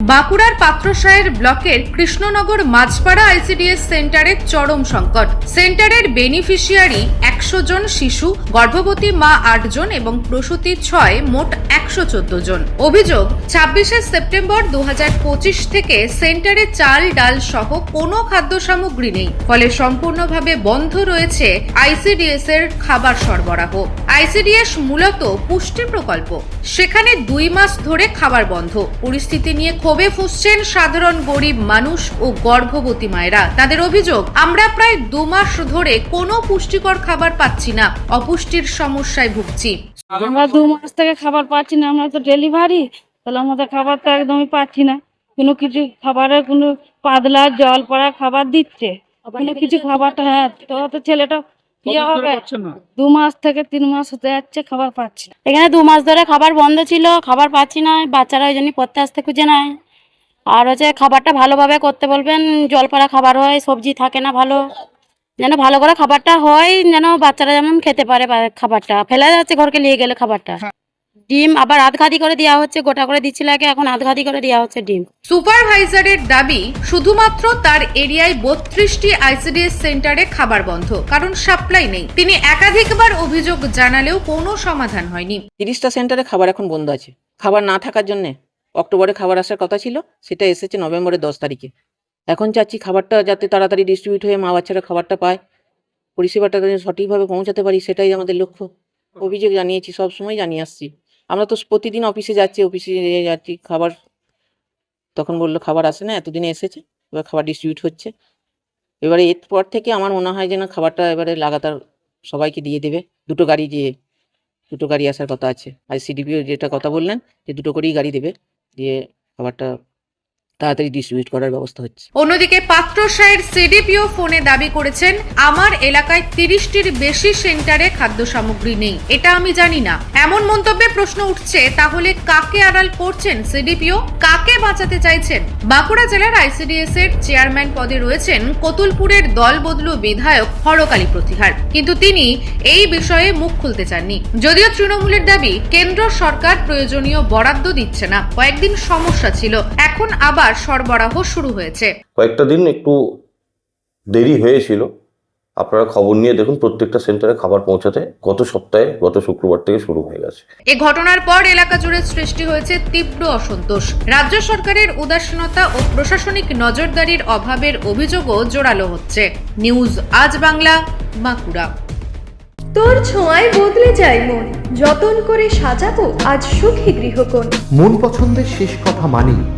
বাঁকুড়ার পাত্রসায়ের ব্লকের কৃষ্ণনগর মাঝপাড়া আইসিডিএস সেন্টারের চরম সংকট। সেন্টারের বেনিফিশিয়ারি একশো জন শিশু, গর্ভবতী মা আট জন এবং প্রসূতি ছয়, মোট একশো চোদ্দ জন। অভিযোগ, ছাব্বিশে সেপ্টেম্বর দুহাজার পঁচিশ থেকে সেন্টারে চাল, ডাল সহ কোনো খাদ্য সামগ্রী নেই। ফলে সম্পূর্ণভাবে বন্ধ রয়েছে আইসিডিএস এর খাবার সরবরাহ। আইসিডিএস মূলত পুষ্টি প্রকল্প। সেখানে দুই মাস ধরে খাবার বন্ধ। পরিস্থিতি নিয়ে ক্ষোভে ফুসছেন সাধারণ গরিব মানুষ ও গর্ভবতী মায়েরা। তাদের অভিযোগ, আমরা প্রায় দু মাস ধরে কোনো পুষ্টিকর খাবার পাচ্ছি না অপুষ্টির সমস্যায় ভুগছি। আমরা দু মাস থেকে খাবার পাচ্ছি না আমরা তো ডেলিভারি তাহলে আমাদের খাবার তো একদমই পাচ্ছি না। কোনো কিছু খাবারের কোনো পাতলা জল পড়া খাবার দিচ্ছে কোনো কিছু খাবারটা হ্যাঁ তো তো ছেলেটা দু মাস থেকে তিন মাস হতে যাচ্ছে খাবার পাচ্ছি না। এখানে দু মাস ধরে খাবার বন্ধ ছিল খাবার পাচ্ছি না বাচ্চারা ওই জন্য পড়তে আসতে খুঁজে নেয় আর হচ্ছে খাবারটা ভালোভাবে করতে বলবেন জল পড়া খাবার হয় সবজি থাকে না ভালো। যেন ভালো করে খাবারটা হয় যেন বাচ্চারা যেমন খেতে পারে খাবারটা। ফেলে যাচ্ছে ঘরকে নিয়ে গেলে খাবারটা। ডিম আবার আধ ঘাতি করে দেওয়া হচ্ছে গোটা করে দিচ্ছিল আগে এখন আধ ঘাতি করে দেওয়া হচ্ছে ডিম। সুপারভাইজারের দাবি শুধুমাত্র তার এরিয়ায় বত্রিশটি আইসিডিএস সেন্টারে খাবার বন্ধ কারণ সাপ্লাই নেই। তিনি একাধিকবার অভিযোগ জানালেও কোনো সমাধান হয়নি। তিরিশটা সেন্টারে খাবার এখন বন্ধ আছে। খাবার না থাকার জন্যে অক্টোবরে খাবার আসার কথা ছিল সেটা এসেছে নভেম্বরের দশ তারিখে। এখন চাচ্ছি খাবারটা যাতে তাড়াতাড়ি ডিস্ট্রিবিউট হয়ে মা বাচ্চারা খাবারটা পায়। পরিষেবাটা যেন সঠিকভাবে পৌঁছাতে পারি, সেটাই আমাদের লক্ষ্য। অভিযোগ জানিয়েছি, সব সময় জানিয়ে আসছি। আমরা তো প্রতিদিন অফিসে যাচ্ছি অফিসে যাচ্ছি, খাবার তখন বলল খাবার আসে না, এতদিনে এসেছে, এবার খাবার ডিস্ট্রিবিউট হচ্ছে। এবারে এরপর থেকে আমার মনে হয় যে না খাবারটা এবারে লাগাতার সবাইকে দিয়ে দেবে। দুটো গাড়ি যে, দুটো গাড়ি আসার কথা আছে। আর সিডিপিও যেটা কথা বললেন, যে দুটো করেই গাড়ি দেবে, দিয়ে খাবারটা তাড়াতাড়ি ডিস্ট্রিবিউট করার ব্যবস্থা হচ্ছে। অন্যদিকে পাত্রসায়ের সিডিপিও ফোনে দাবি করেছেন, আমার এলাকায় তিরিশটির বেশি সেন্টারে খাদ্য সামগ্রী নেই। এটা আমি জানি না। এমন মন্তব্যে প্রশ্ন উঠছে, তাহলে কাকে আড়াল করছেন সিডিপিও? কাকে বাঁচাতে চাইছেন? বাঁকুড়া জেলার আইসিডিএস এর চেয়ারম্যান পদে রয়েছেন কতুলপুরের দল বদলু বিধায়ক হরকালী প্রতিহার। কিন্তু তিনি এই বিষয়ে মুখ খুলতে চাননি। যদিও তৃণমূলের দাবি, কেন্দ্র সরকার প্রয়োজনীয় বরাদ্দ দিচ্ছে না। কয়েকদিন সমস্যা ছিল। এখন আবার সরবরাহ শুরু হয়েছে। কয়েকটা দিন একটু দেরি হয়েছিল। আপনারা খবর নিয়ে দেখুন প্রত্যেকটা সেন্টারে খাবার পৌঁছাতে গত সপ্তাহে গত শুক্রবার থেকে শুরু হয়ে গেছে। এ ঘটনার পর এলাকা জুড়ে সৃষ্টি হয়েছে তীব্র অসন্তোষ। রাজ্য সরকারের উদাসীনতা ও প্রশাসনিক নজরদারির অভাবের অভিযোগও জোরালো হচ্ছে। নিউজ আজ বাংলা বাঁকুড়া। তোর ছোঁয়ায় বদলে যায় মন। যতন করে সাজাবো আজ সুখী গৃহকোণ। মন পছন্দের শেষ কথা মানি